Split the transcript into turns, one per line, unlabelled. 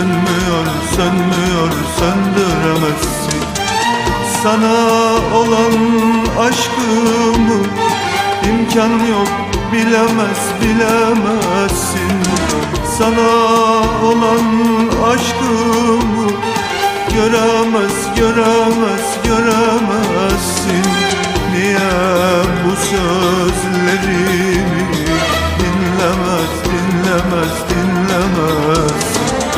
sönmüyor, sönmüyor, söndüremezsin. Sana olan aşkımı imkan yok bilemez, bilemezsin. Sana olan aşkımı göremez, göremez, göremezsin. Niye bu sözlerimi dinlemez, dinlemez, dinlemez?